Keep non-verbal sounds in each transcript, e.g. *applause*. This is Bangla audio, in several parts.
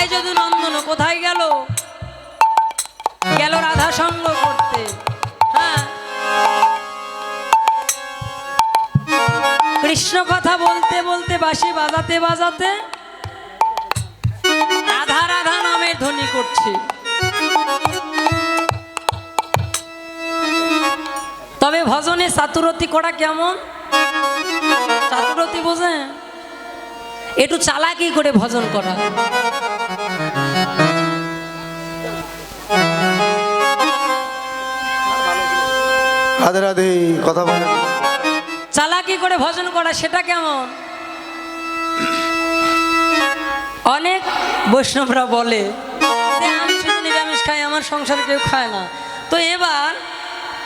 ধায় যদি নন্দন, কোথায় গেল? গেল রাধা সঙ্গ করতে। হ্যাঁ। কৃষ্ণ কথা বলতে বলতে, বাঁশি বাজাতে বাজাতে রাধা রাধা নামের ধ্বনি করছে। তবে ভজনে চাতুরতি করা কেমন? চাতুরতি বোঝে একটু চালাকি করে ভজন করা। রাধে কথা বলে। চালাকি করে ভজন করা, সেটা কেমন? অনেক বৈষ্ণবরা বলে আমি শুধু নিরামিষ খাই, আমার সংসারে কেউ খায় না। তো এবার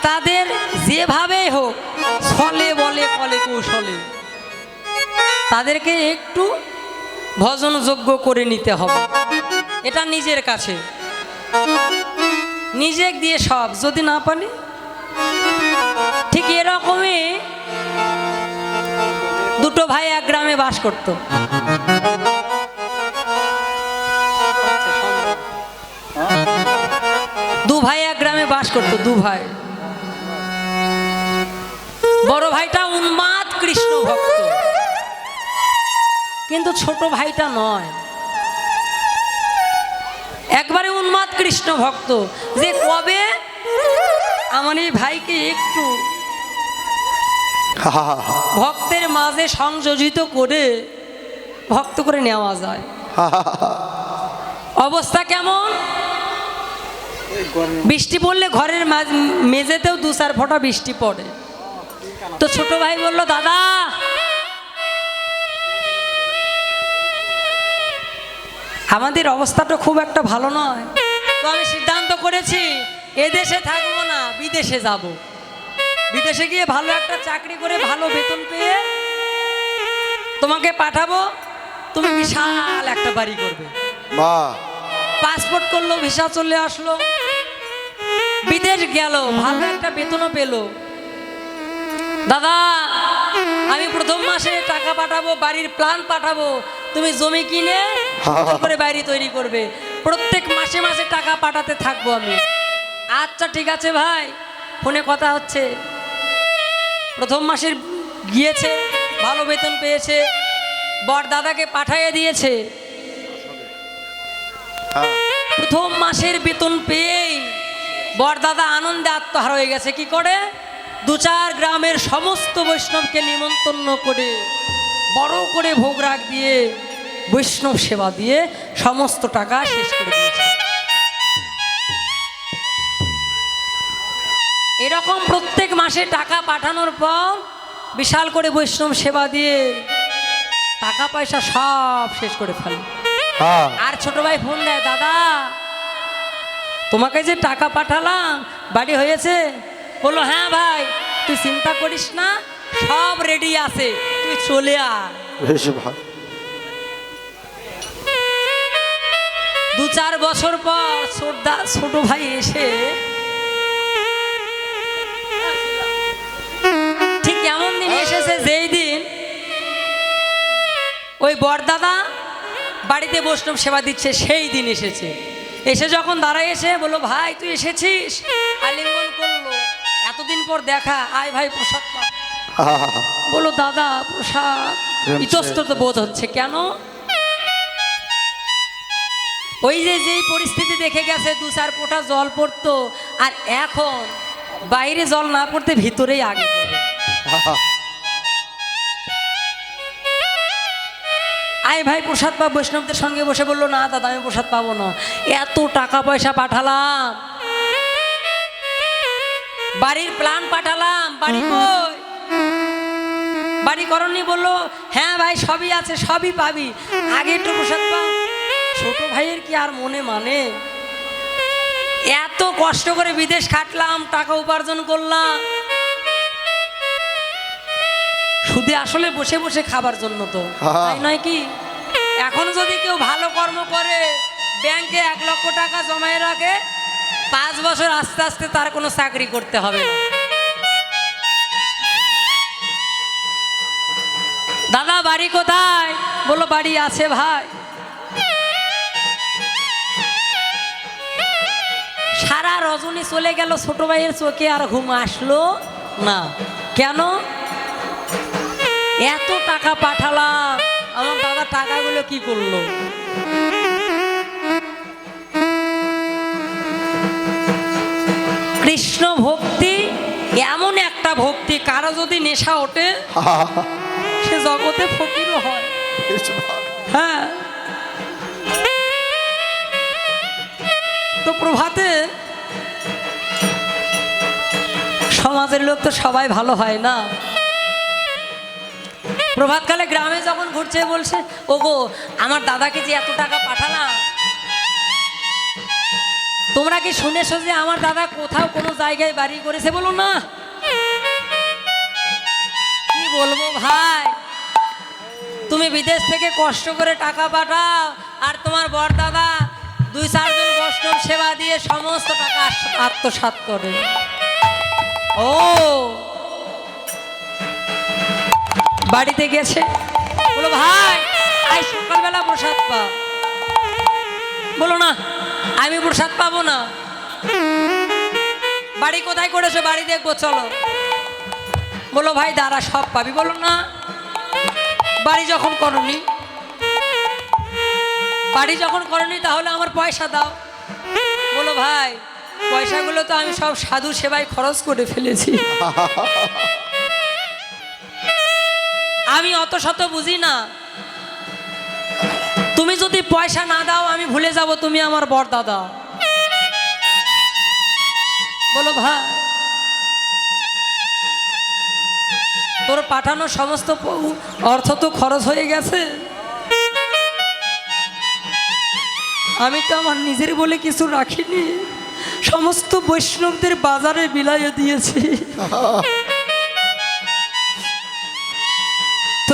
তাদের যেভাবেই হোক, ছলে বলে, কলে কৌশলে, তাদেরকে একটু ভজনযোগ্য করে নিতে হবে। এটা নিজের কাছে। নিজে দিয়ে সব, যদি না পারি ঠিক এরকমই? দুটো ভাই এক গ্রামে বাস করত। দু ভাই এক গ্রামে বাস করত, দু ভাই। বড় ভাইটা উন্মাদ কৃষ্ণ ভক্ত। কিন্তু ছোট ভাইটা নয়। একবারে উন্মাদ কৃষ্ণ ভক্ত। যে কবে? আমার এই ভাইকে একটু ভক্তের মাঝে সংযোজিত করে ভক্ত করে নেওয়া যায়। অবস্থা কেমন? বৃষ্টি পড়লে ঘরের মাঝ- মেঝেতেও দু চার ফোঁটা বৃষ্টি পড়ে। তো ছোট ভাই বলল, দাদা, আমাদের অবস্থাটা খুব একটা ভালো নয়। তো আমি সিদ্ধান্ত করেছি, এদেশে থাকব না, বিদেশে যাব। বিদেশে গিয়ে ভালো একটা চাকরি করে ভালো বেতন পেয়ে তোমাকে পাঠাবো? তুমি বিশাল একটা বাড়ি করবে। মা। পাসপোর্ট করল ভিসা চলে আসলো। বিদেশ গেল ভালো একটা বেতনও পেল। দাদা আমি প্রথম মাসে টাকা পাঠাবো বাড়ির প্ল্যান পাঠাবো। তুমি জমি কিনে করে বাড়ি তৈরি করবে। প্রত্যেক মাসে মাসে টাকা পাঠাতে থাকব আমি। আচ্ছা ঠিক আছে ভাই। ফোনে কথা হচ্ছে। প্রথম মাসের গিয়েছে, ভালো বেতন পেয়েছে, বর দাদাকে পাঠাইয়ে দিয়েছে। প্রথম মাসের বেতন পেয়েই বরদাদা আনন্দে আত্মহার হয়ে গেছে। কি করে? দু চার গ্রামের সমস্ত বৈষ্ণবকে নিমন্ত্রণ করে, বড় করে ভোগ রাগ দিয়ে বৈষ্ণব সেবা দিয়ে সমস্ত টাকা শেষ করে এরকম প্রত্যেক মাসে টাকা পাঠানোর পর বিশাল করে বৈষ্ণব সেবা দিয়ে টাকা পয়সা সব শেষ করে ফেলে। হ্যাঁ। আর ছোট ভাই ফোন দেয় দাদা তোমাকে যে টাকা পাঠালাম বাড়ি হয়েছে? বলল হ্যাঁ ভাই তুই চিন্তা করিস না সব রেডি আছে তুই চলে আয়। দু চার বছর পর ছোট ভাই এসে ওই বরদাদা বাড়িতে বৈষ্ণব সেবা দিচ্ছে সেই দিন এসেছে। এসে যখন দাঁড়ায় এসে বলল ভাই তুই এসেছিস? আলিঙ্গন করল এতদিন পর দেখা আয় ভাই প্রসাদ *laughs* বলো দাদা প্রসাদ। ইতস্তত বোধ হচ্ছে। কেন? ওই যে যেই পরিস্থিতি দেখে গেছে দু চার ফোঁটা জল পড়তো আর এখন বাইরে জল না পড়তে ভিতরেই আগে *laughs* আয় ভাই প্রসাদ পা বৈষ্ণবদের সঙ্গে বসে বলল না দাদা আমি প্রসাদ পাবো না। এত টাকা পয়সা পাঠালাম। বাড়ির প্ল্যান পাঠালাম। বাড়ি কই? বাড়ি করণনি বলল হ্যাঁ ভাই সবই আছে সবই পাবি। আগে একটু প্রসাদ পা ছোট ভাইয়ের কি আর মনে মানে? এত কষ্ট করে বিদেশ খাটলাম টাকা উপার্জন করলাম। শুধু আসলে বসে বসে খাবার জন্য তো। তাই নয় কি? এখন যদি কেউ ভালো কর্ম করে, ব্যাংকে এক লক্ষ টাকা জমায় রাখে, পাঁচ বছর আস্তে আস্তে তার কোনো চাকরি করতে হবে না। দাদা, বাড়ি কোথায়? বলো, বাড়ি আছে ভাই? সারা রজনী চলে গেল, ছোট ভাইয়ের চোখে আর ঘুম আসলো না। কেন? এত টাকা পাঠালাম। আমার দাদা টাকাগুলো কি করল? কৃষ্ণ ভক্তি এমন একটা ভক্তি, কারও যদি নেশা ওঠে, সে জগতে ফকিরও হয়। হ্যাঁ। তো প্রভাতে সমাজের লোক তো সবাই ভালো হয় না? প্রভাতকালে গ্রামে যখন ঘুরছে বলছে, ওগো, আমার দাদাকে যে এত টাকা পাঠালাম, তোমরা কি শুনেছো যে আমার দাদা কোথাও কোনো জায়গায় বাড়ি করেছে? বলো না। কি বলব ভাই? তুমি বিদেশ থেকে কষ্ট করে টাকা পাঠাও, আর তোমার বর দাদা দুই চারজন বৈষ্ণব সেবা দিয়ে সমস্ত টাকা আত্মসাৎ করে। ও বাড়িতে গেছে। বলো, ভাই আজ সকালবেলা প্রসাদ পা। বলো, না, আমি প্রসাদ পাবো না। বাড়ি কোথায় করেছ? বাড়ি দেখব, চলো। বলো, ভাই দাঁড়া সব পাবি। বলো, না, বাড়ি যখন করনি, বাড়ি যখন করনি, তাহলে আমার পয়সা দাও। বলো, ভাই, পয়সাগুলো তো আমি সব সাধু সেবায় খরচ করে ফেলেছি। *laughs* আমি অত শত বুঝি না। তুমি যদি পয়সা না দাও, আমি ভুলে যাব, তুমি আমার বর দাদা বলো, ভাই, তোর পাঠানো সমস্ত অর্থ তো খরচ হয়ে গেছে। আমি তো আমার নিজের বলে কিছু রাখিনি। সমস্ত বৈষ্ণবদের বাজারে বিলাইয়ে দিয়েছি।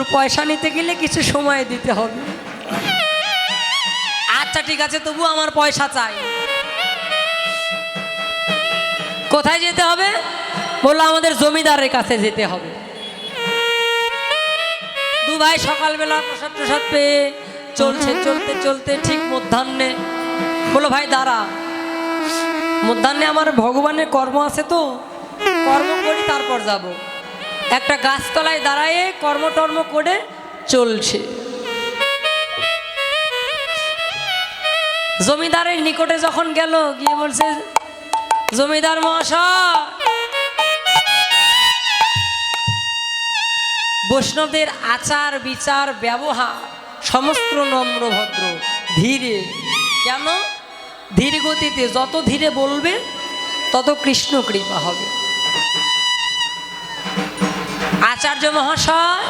তোর পয়সা নিতে গেলে কিছু সময় দিতে হবে। আচ্ছা ঠিক আছে তবু আমার পয়সা চাই। কোথায় যেতে হবে? বলল, আমাদের জমিদারের কাছে যেতে হবে। দু ভাই সকালবেলা প্রসাদ প্রসাদ পেয়ে চলছে, চলতে চলতে ঠিক মধ্যাহ্নে। বলো ভাই, দাঁড়া। মধ্যাহ্নে আমার ভগবানের কর্ম আছে তো? কর্ম করি, তারপর যাব। একটা গাছতলায় দাঁড়ায়ে কর্মটর্ম করে চলছে। জমিদারের নিকটে যখন গেল, গিয়ে বলছে, জমিদার মহাশয়, বৈষ্ণবদের আচার, বিচার, ব্যবহার সমস্ত নম্র ভদ্র, ধীরে, কেন? ধীর গতিতে যত ধীরে বলবে, তত কৃষ্ণ কৃপা হবে। আচার্য মহাশয়,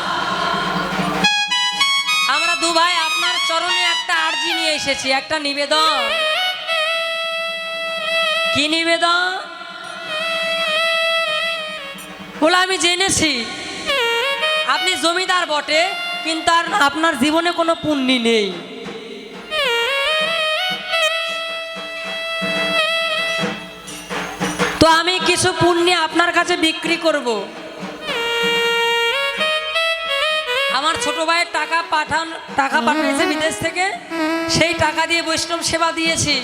আমরা দু ভাই আপনার চরণে একটা আর্জি নিয়ে এসেছি, একটা নিবেদন। কি নিবেদন? বলে, আমি জেনেছি। আপনি জমিদার বটে, কিন্তু আর আপনার জীবনে কোনো পুণ্যি নেই। তো আমি কিছু পুণ্যি আপনার কাছে বিক্রি করব। ছোট ভাইয়ের টাকা পাঠান টাকা পাঠিয়েছে বিদেশ থেকে সেই টাকা দিয়ে বৈষ্ণব সেবা দিয়েছি।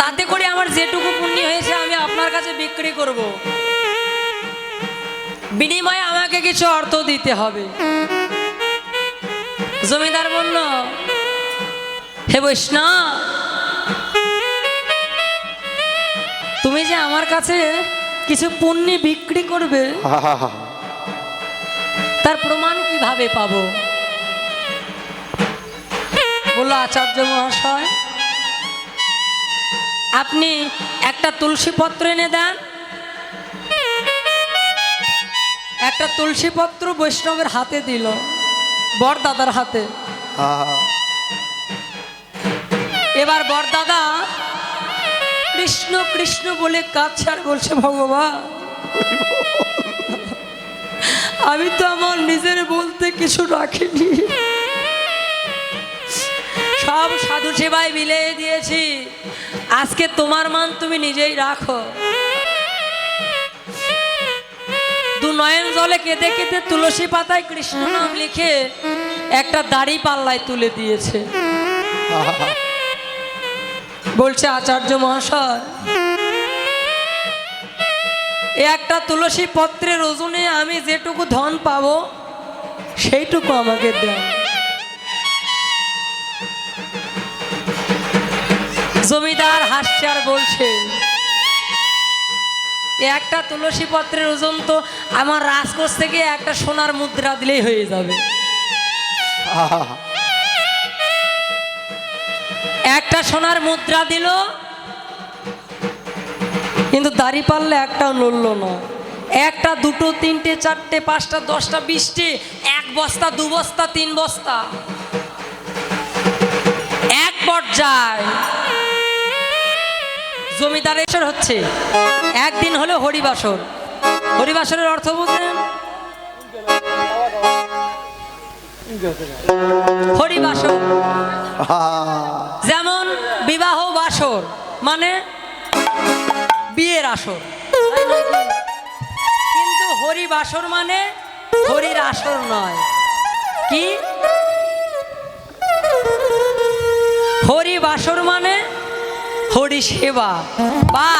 তাতে করে আমার যেটুকু পুণ্যি হয়েছে আমি আপনার কাছে বিক্রি করব। বিনিময়ে আমাকে কিছু অর্থ দিতে হবে। জমিদার বলল হে বৈষ্ণব তুমি যে আমার কাছে কিছু পুণ্যি বিক্রি করবে তার প্রমাণ কীভাবে পাব? বলল আচার্য মহাশয় আপনি একটা তুলসী পত্র এনে দেন। একটা তুলসী পত্র বৈষ্ণবের হাতে দিল বরদাদার হাতে। এবার বরদাদা কৃষ্ণ কৃষ্ণ বলে কাঁদছে আর বলছে ভগবান। আমি তো আমার নিজের বলতে কিছু রাখিনি। সব সাধু সেবায় বিলিয়ে দিয়েছি। আজকে তোমার মান তুমি নিজেই রাখো। দু নয়ন জলে কেঁদে কেঁদে তুলসী পাতায় কৃষ্ণ নাম লিখে একটা দাড়ি পাল্লায় তুলে দিয়েছে। বলছে আচার্য মহাশয় একটা তুলসী পত্রের ওজনে আমি যেটুকু ধন পাবো সেইটুকু আমাকে দেন। জমিদার হাসছে আর বলছে একটা তুলসী পত্রের ওজন তো আমার রাজকোষ থেকে একটা সোনার মুদ্রা দিলেই হয়ে যাবে। একটা সোনার মুদ্রা দিল কিন্তু দাড়ি পারলে একটাও নড়ল না। একটা দুটো তিনটে চারটে পাঁচটা দশটা বিশটি এক বস্তা দু বস্তা তিন বস্তা। এক পর্যায়। জমিদারের হচ্ছে। একদিন হলো হরিবাসর। হরিবাসরের অর্থ বুঝলেন? হরিবাসর। যেমন বিবাহ বাসর মানে বিয়ের আসর? কিন্তু হরি বাসর মানে হরির আসর নয়। কি? হরি বাসর মানে হরি সেবা। বা